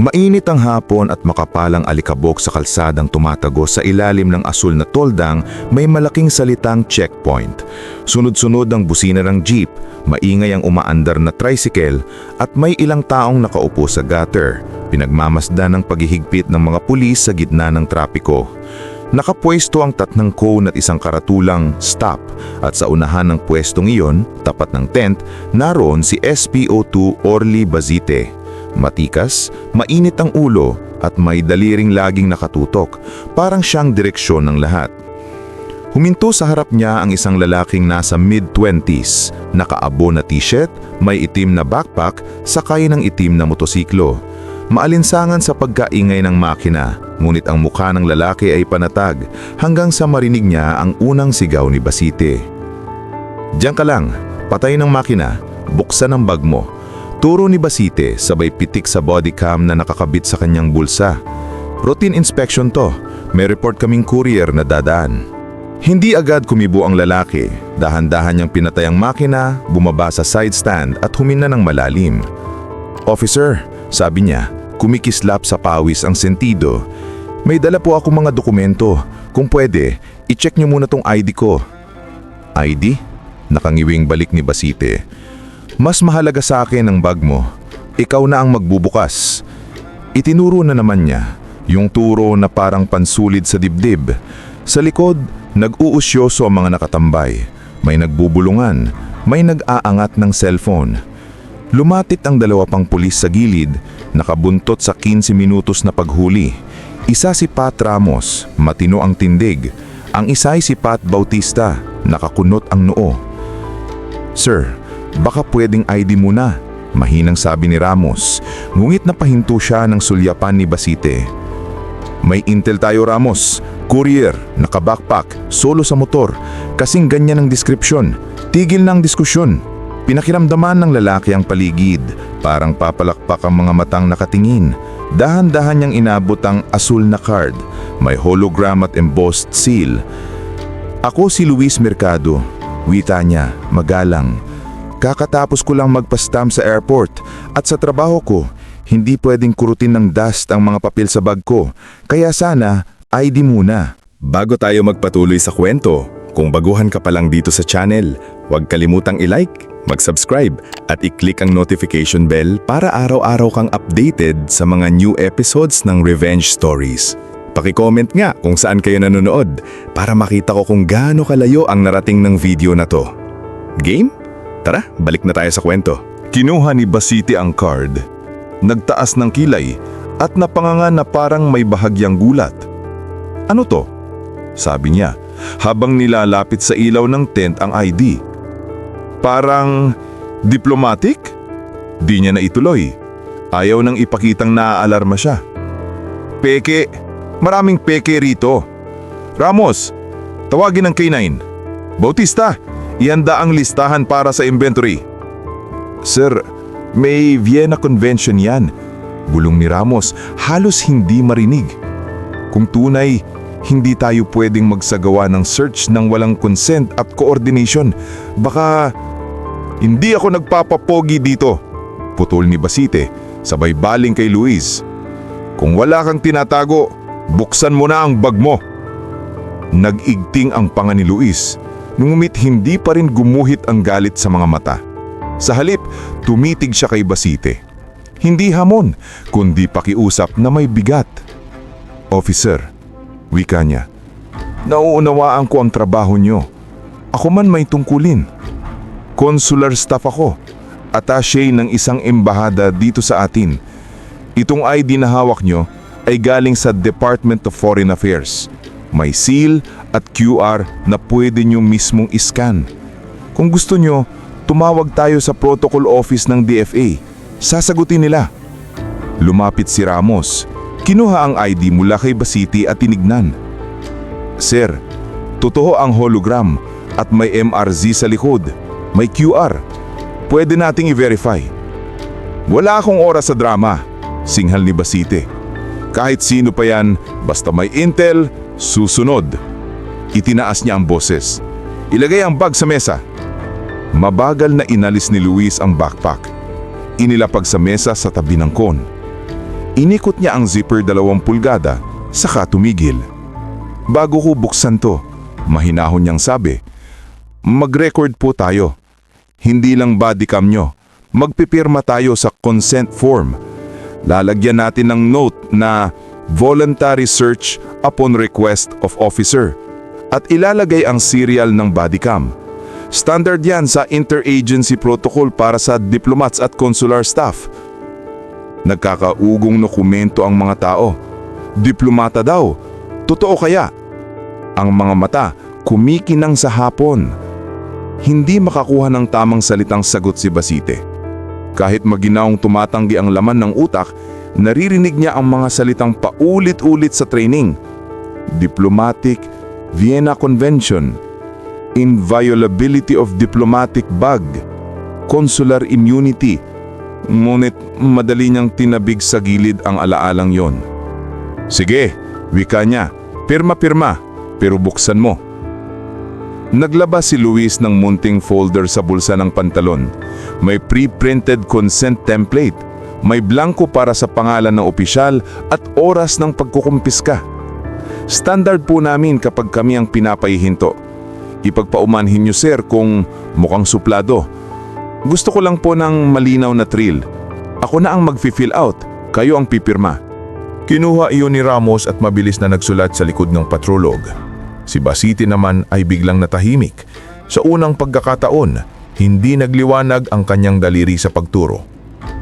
Mainit ang hapon at makapalang alikabok sa kalsadang tumatago sa ilalim ng asul na toldang may malaking salitang checkpoint. Sunod-sunod ang busina ng jeep, maingay ang umaandar na tricycle at may ilang taong nakaupo sa gutter, pinagmamasdan ng paghihigpit ng mga pulis sa gitna ng trapiko. Nakapwesto ang tatnang cone at isang karatulang stop at sa unahan ng pwestong iyon, tapat ng tent, naroon si SPO2 Orly Bazite. Matikas, mainit ang ulo at may daliring laging nakatutok, parang siyang direksyon ng lahat. Huminto sa harap niya ang isang lalaking nasa mid-twenties, nakaabo na t-shirt, may itim na backpack, sakay ng itim na motosiklo. Maalinsangan sa pagkaingay ng makina, ngunit ang mukha ng lalaki ay panatag hanggang sa marinig niya ang unang sigaw ni Basite. Diyan ka lang, patay ng makina, buksan ang bag mo. Turo ni Basite sabay pitik sa body cam na nakakabit sa kanyang bulsa. Routine inspection to, may report kaming courier na dadaan. Hindi agad kumibo ang lalaki, dahan-dahan niyang pinatay ang makina, bumaba sa side stand at humina ng malalim. Officer, sabi niya, kumikislap sa pawis ang sentido. May dala po ako mga dokumento. Kung pwede, i-check niyo muna tong ID ko. ID? Nakangiwing balik ni Basite. Mas mahalaga sa akin ang bag mo. Ikaw na ang magbubukas. Itinuro na naman niya, yung turo na parang pansulid sa dibdib. Sa likod, nag-uusyoso ang mga nakatambay. May nagbubulungan, may nag-aangat ng cellphone. Lumatit ang dalawa pang pulis sa gilid, nakabuntot sa 15 minutos na paghuli. Isa si Pat Ramos, matino ang tindig. Ang isa ay si Pat Bautista, nakakunot ang noo. Sir, baka pwedeng ID muna, mahinang sabi ni Ramos. Ngungit na pahinto siya ng sulyapan ni Basite. May intel tayo Ramos, courier, naka-backpack, solo sa motor. Kasing ganyan ang description. Tigil ang diskusyon. Pinakiramdaman ng lalaki ang paligid, parang papalakpak ang mga matang nakatingin. Dahan-dahan niyang inabot ang asul na card, may hologram at embossed seal. Ako si Luis Mercado, wita niya, magalang. Kakatapos ko lang magpastam sa airport at sa trabaho ko, hindi pwedeng kurutin ng dust ang mga papel sa bag ko, kaya sana ID muna. Bago tayo magpatuloy sa kwento, kung baguhan ka pa lang dito sa channel, huwag kalimutang i-like, mag-subscribe at i-click ang notification bell para araw-araw kang updated sa mga new episodes ng Revenge Stories. Paki-comment nga kung saan kayo nanonood para makita ko kung gaano kalayo ang narating ng video na to. Game? Tara, balik na tayo sa kwento. Kinuha ni Basiti ang card. Nagtaas ng kilay at napanganga na parang may bahagyang gulat. Ano to? Sabi niya habang nilalapit sa ilaw ng tent ang ID. Parang diplomatic? Di niya na ituloy. Ayaw nang ipakitang naaalarma siya. Peke, maraming peke rito. Ramos, tawagin ang K9. Bautista, ihanda ang listahan para sa inventory. Sir, may Vienna Convention yan. Bulong ni Ramos, halos hindi marinig. Kung tunay, hindi tayo pwedeng magsagawa ng search ng walang consent at coordination. Baka hindi ako nagpapapogi dito. Putol ni Basite, sabay baling kay Luis. Kung wala kang tinatago, buksan mo na ang bag mo. Nag-igting ang panga ni Luis, ngumit hindi pa rin gumuhit ang galit sa mga mata. Sa halip, tumitig siya kay Basite. Hindi hamon, kundi pakiusap na may bigat. Officer, wika niya, nauunawaan ko ang trabaho niyo. Ako man may tungkulin. Consular staff ako, attaché ng isang embahada dito sa atin. Itong ID na hawak nyo ay galing sa Department of Foreign Affairs. May seal at QR na pwede nyo mismong iskan. Kung gusto nyo, tumawag tayo sa protocol office ng DFA. Sasagutin nila. Lumapit si Ramos. Kinuha ang ID mula kay Basiti at tinignan. Sir, totoo ang hologram at may MRZ sa likod. May QR. Pwede nating i-verify. Wala akong oras sa drama, singhal ni Basite. Kahit sino pa yan, basta may intel, susunod. Itinaas niya ang boses. Ilagay ang bag sa mesa. Mabagal na inalis ni Luis ang backpack. Inilapag sa mesa sa tabi ng kon. Inikot niya ang zipper dalawang pulgada, saka tumigil. Bago ko buksan to, mahinahon niyang sabi, Mag-record po tayo. Hindi lang body cam nyo. Magpipirma tayo sa consent form. Lalagyan natin ng note na voluntary search upon request of officer. At ilalagay ang serial ng body cam. Standard yan sa interagency protocol para sa diplomats at consular staff. Nagkakaugong dokumento ang mga tao. Diplomata daw. Totoo kaya? Ang mga mata kumikinang sa hapon. Hindi makakuha ng tamang salitang sagot si Basite. Kahit maginaong tumatanggi ang laman ng utak, naririnig niya ang mga salitang paulit-ulit sa training. Diplomatic, Vienna Convention, inviolability of diplomatic bag, consular immunity, ngunit madali niyang tinabig sa gilid ang alaalang yon. Sige, wika niya, pirma-pirma, pero buksan mo. Naglabas si Luis ng munting folder sa bulsa ng pantalon. May pre-printed consent template. May blanco para sa pangalan ng opisyal at oras ng pagkukumpiska. Standard po namin kapag kami ang pinapahihinto. Ipagpaumanhin niyo sir kung mukhang suplado. Gusto ko lang po ng malinaw na thrill. Ako na ang mag-fill out, kayo ang pipirma. Kinuha iyon ni Ramos at mabilis na nagsulat sa likod ng patrolog. Si Basiti naman ay biglang natahimik. Sa unang pagkakataon, hindi nagliwanag ang kanyang daliri sa pagturo.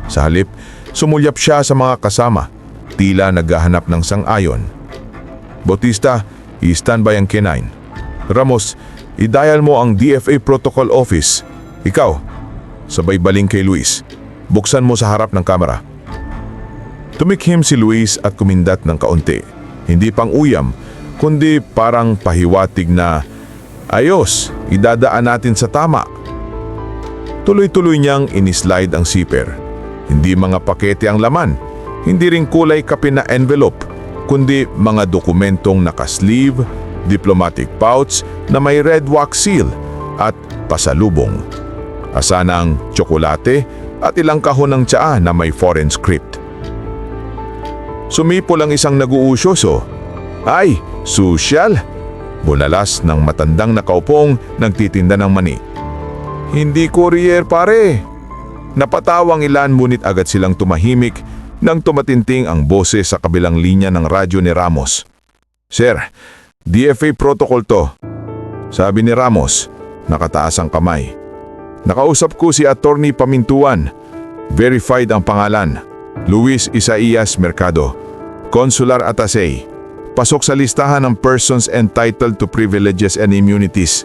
Sa halip, sumulyap siya sa mga kasama, tila naghahanap ng sang-ayon. Bautista, i-standby ang K9. Ramos, i-dial mo ang DFA Protocol Office. Ikaw, sabay baling kay Luis. Buksan mo sa harap ng kamera. Tumikhim si Luis at kumindat ng kaunti. Hindi pang uyam, kundi parang pahiwatig na, Ayos, idadaan natin sa tama. Tuloy-tuloy niyang inislide ang zipper. Hindi mga pakete ang laman, hindi rin kulay kape na envelope, kundi mga dokumentong nakasleeve, diplomatic pouch na may red wax seal at pasalubong. Asanang tsokolate at ilang kahon ng tsaa na may foreign script. Sumipo lang isang naguusyoso. Ay, social! Bunalas ng matandang nakaupong nagtitinda ng mani. Hindi courier pare. Napatawang ilan ngunit agad silang tumahimik nang tumatinting ang boses sa kabilang linya ng radyo ni Ramos. Sir, DFA protocol to. Sabi ni Ramos, nakataas ang kamay. Nakausap ko si Attorney Pamintuan. Verified ang pangalan. Luis Isaias Mercado. Consular Atasay. Pasok sa listahan ng persons entitled to privileges and immunities.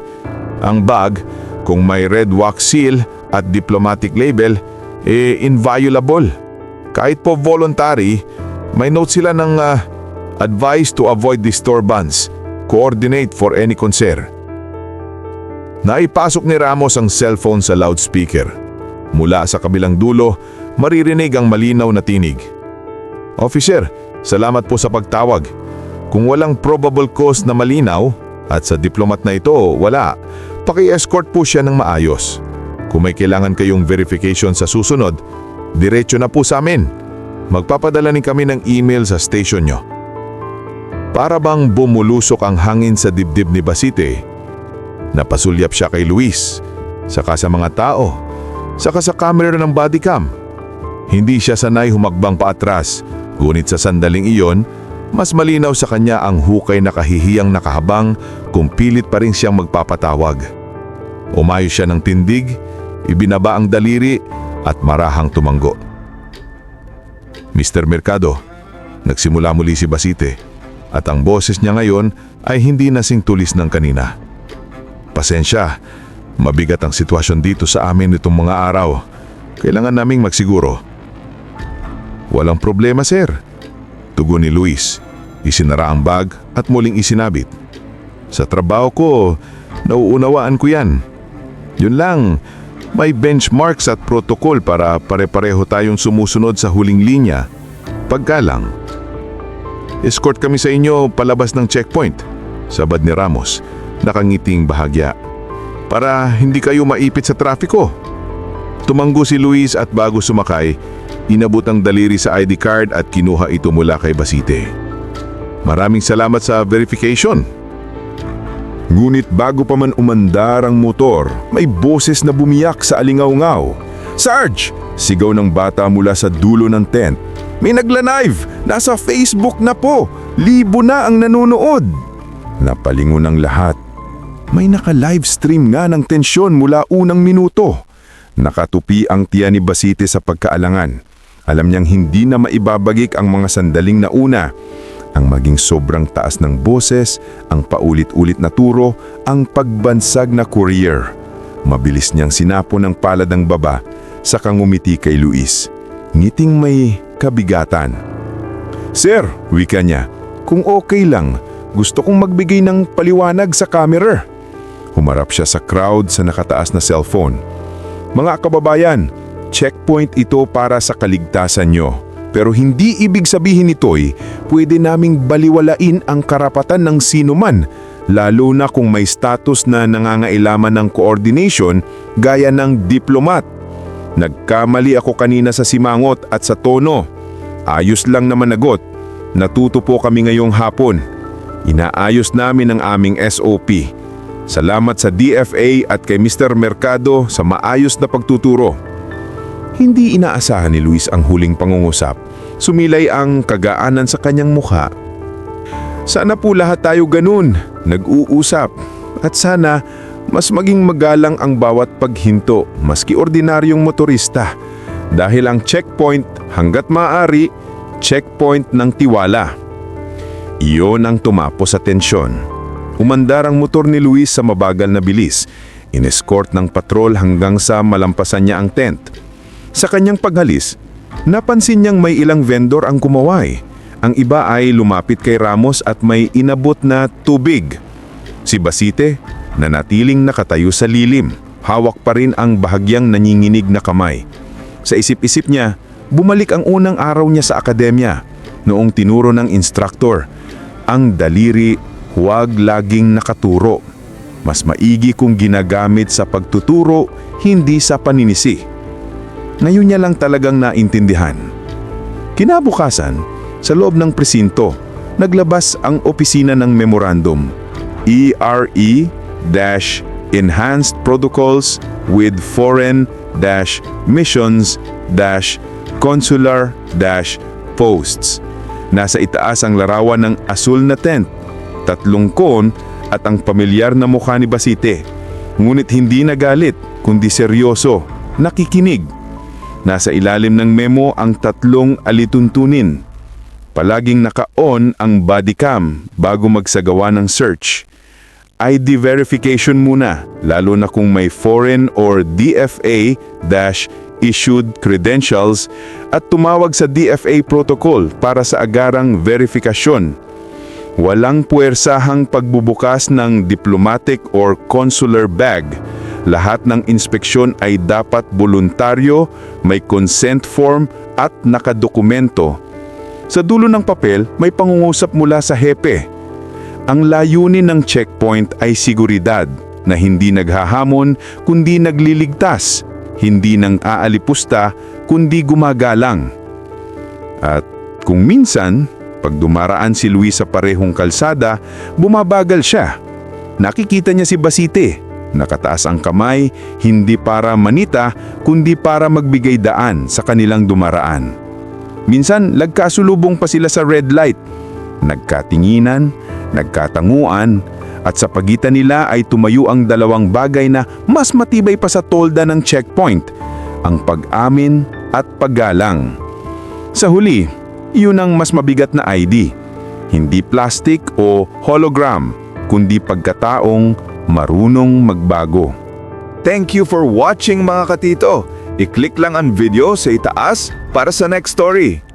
Ang bag, kung may red wax seal at diplomatic label, eh inviolable. Kahit po voluntary, may note sila ng ah, advice to avoid disturbance, coordinate for any concern. Naipasok ni Ramos ang cellphone sa loudspeaker. Mula sa kabilang dulo, maririnig ang malinaw na tinig. Officer, salamat po sa pagtawag. Kung walang probable cause na malinaw, at sa diplomat na ito wala, paki-escort po siya ng maayos. Kung may kailangan kayong verification sa susunod, diretso na po sa amin. Magpapadala rin kami ng email sa station nyo. Para bang bumulusok ang hangin sa dibdib ni Basite, napasulyap siya kay Luis, saka sa mga tao, saka sa camera ng bodycam. Hindi siya sanay humagbang paatras, ngunit sa sandaling iyon, mas malinaw sa kanya ang hukay na kahihiyang nakahabang kung pilit pa rin siyang magpapatawag. Umayo siya ng tindig, ibinaba ang daliri at marahang tumanggo. Mr. Mercado, nagsimula muli si Basite at ang boses niya ngayon ay hindi nasing tulis ng kanina. Pasensya, mabigat ang sitwasyon dito sa amin itong mga araw. Kailangan naming magsiguro. Walang problema, sir. Tugon ni Luis. Isinara ang bag at muling isinabit. Sa trabaho ko, nauunawaan ko yan. Yun lang, may benchmarks at protocol para pare-pareho tayong sumusunod sa huling linya. Pagka lang. Escort kami sa inyo palabas ng checkpoint, sabad ni Ramos, nakangiting bahagya. Para hindi kayo maipit sa trafiko. Tumanggo si Luis at bago sumakay, inabot ang daliri sa ID card at kinuha ito mula kay Basite. Maraming salamat sa verification. Ngunit bago pa man umandar ang motor, may boses na bumiyak sa alingaw-ngaw. Sarge! Sigaw ng bata mula sa dulo ng tent. May nagla-live! Nasa Facebook na po! Libo na ang nanonood! Napalingon ang lahat. May naka-live stream nga ng tensyon mula unang minuto. Nakatupi ang tiya ni Basite sa pagkaalangan. Alam niyang hindi na maibabagik ang mga sandaling nauna. Ang maging sobrang taas ng boses, ang paulit-ulit na turo, ang pagbansag na courier. Mabilis niyang sinapo ng palad ang baba sa kangumiti kay Luis. Ngiting may kabigatan. Sir, wika niya, kung okay lang, gusto kong magbigay ng paliwanag sa camera. Humarap siya sa crowd sa nakataas na cellphone. Mga kababayan, checkpoint ito para sa kaligtasan nyo. Pero hindi ibig sabihin nito'y pwede naming baliwalain ang karapatan ng sino man, lalo na kung may status na nangangailaman ng coordination gaya ng diplomat. Nagkamali ako kanina sa simangot at sa tono. Ayos lang naman nagot. Natuto po kami ngayong hapon. Inaayos namin ang aming SOP. Salamat sa DFA at kay Mr. Mercado sa maayos na pagtuturo. Hindi inaasahan ni Luis ang huling pangungusap. Sumilay ang kagaanan sa kanyang mukha. Sana po lahat tayo ganun, nag-uusap. At sana mas maging magalang ang bawat paghinto, maski ordinaryong motorista. Dahil ang checkpoint hanggat maaari, checkpoint ng tiwala. Iyon ang tumapo sa tensyon. Umandar ang motor ni Luis sa mabagal na bilis. Inescort ng patrol hanggang sa malampasan niya ang tent. Sa kanyang paghalis, napansin niyang may ilang vendor ang kumaway. Ang iba ay lumapit kay Ramos at may inabot na tubig. Si Basite, nanatiling nakatayo sa lilim. Hawak pa rin ang bahagyang nanginginig na kamay. Sa isip-isip niya, bumalik ang unang araw niya sa akademya. Noong tinuro ng instructor, ang daliri huwag laging nakaturo. Mas maigi kung ginagamit sa pagtuturo, hindi sa paninisi. Ngayon niya lang talagang naintindihan. Kinabukasan, sa loob ng presinto, naglabas ang opisina ng memorandum, ERE-Enhanced Protocols with Foreign Missions-Consular-Posts. Nasa itaas ang larawan ng asul na tent, tatlong kon at ang pamilyar na mukha ni Basite. Ngunit hindi nagalit, kundi seryoso, nakikinig. Nasa ilalim ng memo ang tatlong alituntunin. Palaging naka-on ang body cam bago magsagawa ng search. ID verification muna, lalo na kung may foreign or DFA-issued credentials at tumawag sa DFA protocol para sa agarang verifikasyon. Walang puwersahang pagbubukas ng diplomatic or consular bag. Lahat ng inspeksyon ay dapat voluntaryo, may consent form at nakadokumento. Sa dulo ng papel, may pangungusap mula sa hepe. Ang layunin ng checkpoint ay seguridad na hindi naghahamon kundi nagliligtas, hindi nang aalipusta kundi gumagalang. At kung minsan, pag dumaraan si Luis sa parehong kalsada, bumabagal siya. Nakikita niya si Basite. Nakataas ang kamay, hindi para manita, kundi para magbigay daan sa kanilang dumaraan. Minsan, lagkasulubong pa sila sa red light. Nagkatinginan, nagkatanguan, at sa pagitan nila ay tumayo ang dalawang bagay na mas matibay pa sa tolda ng checkpoint, ang pag-amin at paggalang. Sa huli, iyon ang mas mabigat na ID. Hindi plastic o hologram, kundi pagkataong marunong magbago. Thank you for watching mga katito. I-click lang ang video sa itaas para sa next story.